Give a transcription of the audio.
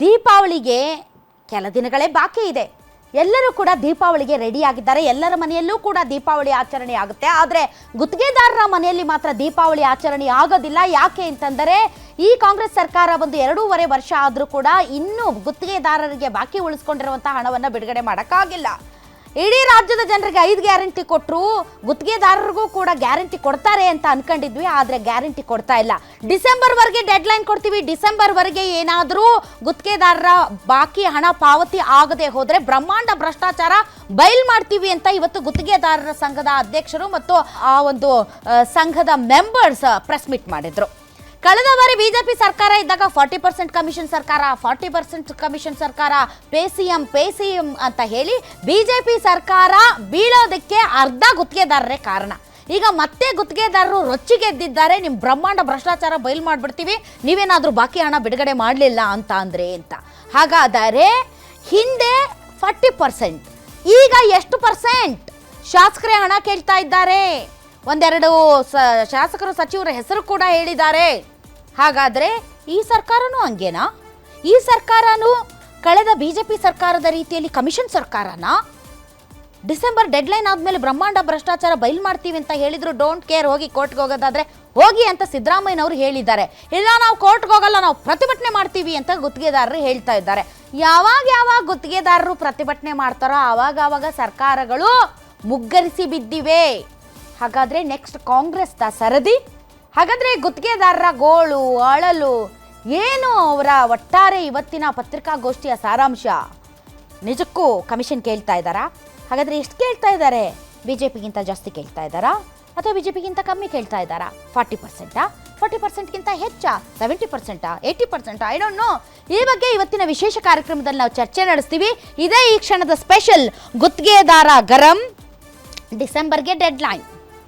ದೀಪಾವಳಿಗೆ ಕೆಲ ದಿನಗಳೇ ಬಾಕಿ ಇದೆ. ಎಲ್ಲರೂ ಕೂಡ ದೀಪಾವಳಿಗೆ ರೆಡಿ ಆಗಿದ್ದಾರೆ. ಎಲ್ಲರ ಮನೆಯಲ್ಲೂ ಕೂಡ ದೀಪಾವಳಿ ಆಚರಣೆ ಆಗುತ್ತೆ. ಆದರೆ ಗುತ್ತಿಗೆದಾರರ ಮನೆಯಲ್ಲಿ ಮಾತ್ರ ದೀಪಾವಳಿ ಆಚರಣೆ ಆಗೋದಿಲ್ಲ. ಯಾಕೆ ಅಂತಂದರೆ, ಈ ಕಾಂಗ್ರೆಸ್ ಸರ್ಕಾರ ಒಂದು ಎರಡೂವರೆ ವರ್ಷ ಆದರೂ ಕೂಡ ಇನ್ನೂ ಗುತ್ತಿಗೆದಾರರಿಗೆ ಬಾಕಿ ಉಳಿಸ್ಕೊಂಡಿರುವಂಥ ಹಣವನ್ನು ಬಿಡುಗಡೆ ಮಾಡೋಕ್ಕಾಗಿಲ್ಲ. ಇಡೀ ರಾಜ್ಯದ ಜನರಿಗೆ ಐದು ಗ್ಯಾರಂಟಿ ಕೊಟ್ಟರು ಗುತ್ತಿಗೆದಾರರಿಗೂ ಕೂಡ ಗ್ಯಾರಂಟಿ ಕೊಡ್ತಾರೆ ಅಂತ ಅನ್ಕೊಂಡಿದ್ವಿ, ಆದರೆ ಗ್ಯಾರಂಟಿ ಕೊಡ್ತಾ ಇಲ್ಲ. ಡಿಸೆಂಬರ್ವರೆಗೆ ಡೆಡ್ಲೈನ್ ಕೊಡ್ತೀವಿ, ಡಿಸೆಂಬರ್ವರೆಗೆ ಏನಾದರೂ ಗುತ್ತಿಗೆದಾರರ ಬಾಕಿ, ಹಣ ಪಾವತಿ ಆಗದೆ ಹೋದರೆ ಬ್ರಹ್ಮಾಂಡ ಭ್ರಷ್ಟಾಚಾರ ಬಯಲ್ ಮಾಡ್ತೀವಿ ಅಂತ ಇವತ್ತು ಗುತ್ತಿಗೆದಾರರ ಸಂಘದ ಅಧ್ಯಕ್ಷರು ಮತ್ತು ಆ ಒಂದು ಸಂಘದ ಮೆಂಬರ್ಸ್ ಪ್ರೆಸ್ ಮೀಟ್ ಮಾಡಿದ್ರು. ಕಳೆದ ಬಾರಿ ಬಿಜೆಪಿ ಸರ್ಕಾರ ಇದ್ದಾಗ ಫಾರ್ಟಿ ಪರ್ಸೆಂಟ್ ಕಮಿಷನ್ ಸರ್ಕಾರ, ಫಾರ್ಟಿ ಪರ್ಸೆಂಟ್ ಕಮಿಷನ್ ಸರ್ಕಾರ, pay C M pay C M ಅಂತ ಹೇಳಿ ಬಿಜೆಪಿ ಸರ್ಕಾರ ಬೀಳೋದಕ್ಕೆ ಅರ್ಧ ಗುತ್ತಿಗೆದಾರರೇ ಕಾರಣ. ಈಗ ಮತ್ತೆ ಗುತ್ತಿಗೆದಾರರು ರೊಚ್ಚಿಗೆದ್ದಿದ್ದಾರೆ ನಿಮ್ಮ ಬ್ರಹ್ಮಾಂಡ ಭ್ರಷ್ಟಾಚಾರ ಬಯಲು ಮಾಡಿಬಿಡ್ತೀವಿ, ನೀವೇನಾದರೂ ಬಾಕಿ ಹಣ ಬಿಡುಗಡೆ ಮಾಡಲಿಲ್ಲ ಅಂತ ಅಂದರೆ ಅಂತ ಹಾಗಾದರೆ ಹಿಂದೆ ಫಾರ್ಟಿ ಪರ್ಸೆಂಟ್, ಈಗ ಎಷ್ಟು ಪರ್ಸೆಂಟ್? ಶಾಸಕರೇ ಹಣ ಕೇಳ್ತಾ ಇದ್ದಾರೆ. ಒಂದೆರಡು ಸ, ಶಾಸಕರು, ಸಚಿವರ ಹೆಸರು ಕೂಡ ಹೇಳಿದ್ದಾರೆ. ಹಾಗಾದರೆ ಈ ಸರ್ಕಾರನೂ ಹಂಗೇನಾ? ಈ ಸರ್ಕಾರನೂ ಕಳೆದ ಬಿ ಜೆ ಪಿ ಸರ್ಕಾರದ ರೀತಿಯಲ್ಲಿ ಕಮಿಷನ್ ಸರ್ಕಾರನಾ? ಡಿಸೆಂಬರ್ ಡೆಡ್ಲೈನ್ ಆದಮೇಲೆ ಬ್ರಹ್ಮಾಂಡ ಭ್ರಷ್ಟಾಚಾರ ಬಯಲು ಮಾಡ್ತೀವಿ ಅಂತ ಹೇಳಿದ್ರು, ಡೋಂಟ್ ಕೇರ್, ಹೋಗಿ ಕೋರ್ಟ್ಗೆ ಹೋಗೋದಾದ್ರೆ ಹೋಗಿ ಅಂತ ಸಿದ್ದರಾಮಯ್ಯನವರು ಹೇಳಿದ್ದಾರೆ. ಇಲ್ಲ, ನಾವು ಕೋರ್ಟ್ಗೆ ಹೋಗಲ್ಲ, ನಾವು ಪ್ರತಿಭಟನೆ ಮಾಡ್ತೀವಿ ಅಂತ ಗುತ್ತಿಗೆದಾರರು ಹೇಳ್ತಾ ಇದ್ದಾರೆ. ಯಾವಾಗ ಯಾವಾಗ ಗುತ್ತಿಗೆದಾರರು ಪ್ರತಿಭಟನೆ ಮಾಡ್ತಾರೋ ಆವಾಗ ಆವಾಗ ಸರ್ಕಾರಗಳು ಮುಗ್ಗರಿಸಿ ಬಿದ್ದಿವೆ. ಹಾಗಾದ್ರೆ ನೆಕ್ಸ್ಟ್ ಕಾಂಗ್ರೆಸ್ದ ಸರದಿ ಹಾಗಾದ್ರೆ ಗುತ್ತಿಗೆದಾರರ ಗೋಳು, ಅಳಲು, ಏನು ಅವರ ಒಟ್ಟಾರೆ ಇವತ್ತಿನ ಪತ್ರಿಕಾಗೋಷ್ಠಿಯ ಸಾರಾಂಶ? ನಿಜಕ್ಕೂ ಕಮಿಷನ್ ಕೇಳ್ತಾ ಇದ್ದಾರಾ? ಹಾಗಾದ್ರೆ ಎಷ್ಟು ಕೇಳ್ತಾ ಇದ್ದಾರೆ? ಬಿ ಜೆ ಪಿಗಿಂತ ಜಾಸ್ತಿ ಕೇಳ್ತಾ ಇದ್ದಾರಾ? ಅಥವಾ ಬಿ ಜೆ ಪಿಗಿಂತ ಕಮ್ಮಿ ಕೇಳ್ತಾ ಇದ್ದಾರಾ? ಫಾರ್ಟಿ ಪರ್ಸೆಂಟಾ? ಫಾರ್ಟಿ ಪರ್ಸೆಂಟ್ಗಿಂತ ಹೆಚ್ಚಾ? ಸೆವೆಂಟಿ ಪರ್ಸೆಂಟಾ? ಏಯ್ಟಿ ಪರ್ಸೆಂಟಾ? ಐ ಡೋಂಟ್ ನೋ ಈ ಬಗ್ಗೆ ಇವತ್ತಿನ ವಿಶೇಷ ಕಾರ್ಯಕ್ರಮದಲ್ಲಿ ನಾವು ಚರ್ಚೆ ನಡೆಸ್ತೀವಿ. ಇದೇ ಈ ಕ್ಷಣದ ಸ್ಪೆಷಲ್ ಗುತ್ತಿಗೆದಾರ ಗರಂ ಡಿಸೆಂಬರ್ಗೆ ಡೆಡ್ಲೈನ್